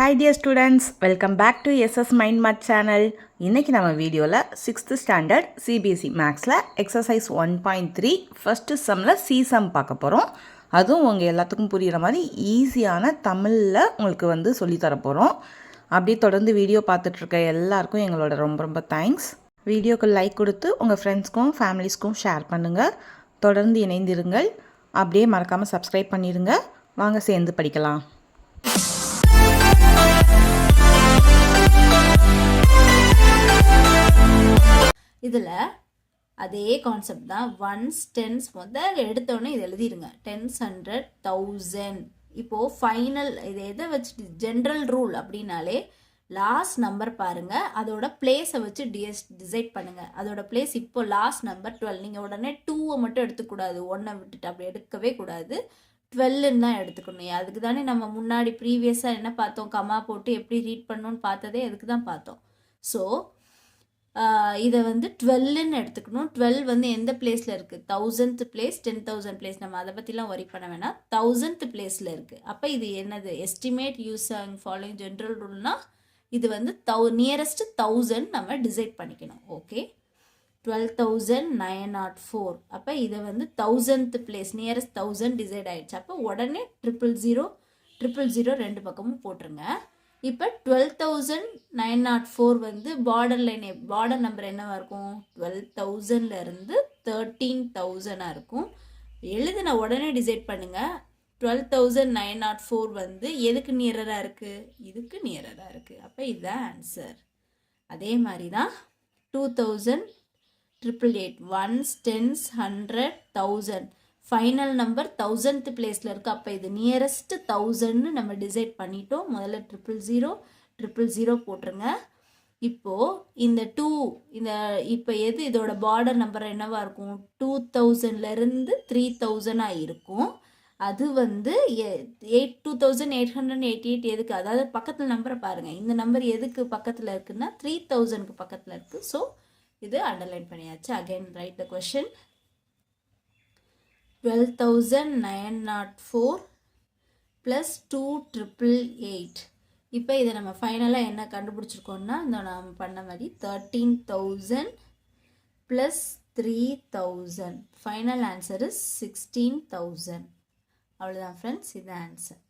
Hi dear students welcome back to SS mind mat channel இன்றைக்கி நம்ம வீடியோவில் sixth standard CBSE மேக்ஸில் exercise one point three first சம்மில் C sum பார்க்க போகிறோம் அதுவும் உங்கள் எல்லாத்துக்கும் புரிகிற மாதிரி ஈஸியான தமிழில் உங்களுக்கு வந்து சொல்லித்தர போகிறோம் அப்படியே தொடர்ந்து வீடியோ பார்த்துட்ருக்க எல்லாருக்கும் எங்களோட ரொம்ப ரொம்ப தேங்க்ஸ் வீடியோக்கு லைக் கொடுத்து உங்கள் ஃப்ரெண்ட்ஸ்க்கும் ஃபேமிலிஸ்க்கும் ஷேர் பண்ணுங்கள் தொடர்ந்து இணைந்திருங்கள். அப்படியே மறக்காமல் சப்ஸ்கிரைப் பண்ணிடுங்க. வாங்க சேர்ந்து படிக்கலாம். இதில் அதே கான்செப்ட் தான் ஒன்ஸ் டென்ஸ் முதல்ல எடுத்தோடனே இது எழுதிருங்க. டென்ஸ் ஹண்ட்ரட் தௌசண்ட் இப்போது ஃபைனல் இது எதை வச்சுட்டு ஜென்ரல் ரூல் அப்படின்னாலே லாஸ்ட் நம்பர் பாருங்கள் அதோட பிளேஸை வச்சு டிஎஸ் டிசைட் பண்ணுங்கள் அதோட பிளேஸ் இப்போ லாஸ்ட் நம்பர் டுவெல் நீங்கள் உடனே டூவை மட்டும் எடுத்துக்கூடாது. ஒன்றை விட்டுட்டு அப்படி எடுக்கவே கூடாது. டுவெல்லுன்னு தான் எடுத்துக்கணும். அதுக்கு தானே நம்ம முன்னாடி ப்ரீவியஸாக என்ன பார்த்தோம்? கமா போட்டு எப்படி ரீட் பண்ணணும்னு பார்த்ததே அதுக்கு தான் பார்த்தோம். ஸோ இதை வந்து டுவெல்லுன்னு எடுத்துக்கணும். டுவெல் வந்து எந்த பிளேஸில் இருக்குது thousand place ten thousand place நம்ம அதை பற்றிலாம் ஒரி பண்ண வேணாம். தௌசண்ட் பிளேஸில் இருக்குது அப்போ இது என்னது? எஸ்டிமேட் யூஸ் ஃபாலோயிங் ஜென்ரல் ரூல்னால் இது வந்து தௌ நியரஸ்ட் தௌசண்ட் நம்ம டிசைட் பண்ணிக்கணும். Okay twelve thousand nine nought four அப்போ இதை வந்து thousand place nearest thousand decide ஆகிடுச்சு அப்போ உடனே ட்ரிபிள் ஜீரோ ட்ரிபிள் ஜீரோ ரெண்டு பக்கமும் போட்டுருங்க. இப்போ twelve thousand nine nought four வந்து பார்டர் லைன் பார்டர் நம்பர் என்னவாக இருக்கும்? டுவெல் தௌசண்ட்லேருந்து தேர்ட்டீன் தௌசண்டாக இருக்கும். எழுதின உடனே டிசைட் பண்ணுங்கள் twelve thousand nine nought four வந்து எதுக்கு நியரராக இருக்குது இதுக்கு நியரராக இருக்குது அப்போ இதுதான் ஆன்சர் அதே மாதிரி தான் two thousand triple eight ones tens hundred thousand final number thousand பிளேஸில் இருக்குது அப்போ இது நியரஸ்ட் தௌசண்ட்னு நம்ம டிசைட் பண்ணிட்டோம். முதல்ல ட்ரிபிள் ஜீரோ ட்ரிபிள் ஜீரோ போட்டுருங்க. இப்போது இந்த டூ இந்த இப்போ எது இதோட பார்டர் நம்பர் என்னவாக இருக்கும்? டூ தௌசண்ட்லேருந்து த்ரீ தௌசண்டாக இருக்கும். அது வந்து eight two thousand eight hundred eighty eight எதுக்கு? அதாவது பக்கத்தில் நம்பரை பாருங்கள் இந்த நம்பர் எதுக்கு பக்கத்தில் இருக்குன்னா த்ரீ தௌசண்ட்க்கு பக்கத்தில் இருக்குது ஸோ இது அண்டர்லைன் பண்ணியாச்சு. Again write the question twelve thousand nine nought four plus two triple eight இப்போ இதை நம்ம ஃபைனலாக என்ன கண்டுபிடிச்சிருக்கோம்னா இந்த நாம் பண்ண மாதிரி thirteen thousand plus three thousand final answer is sixteen thousand அவ்வளோதான் ஃப்ரெண்ட்ஸ் இது ஆன்சர்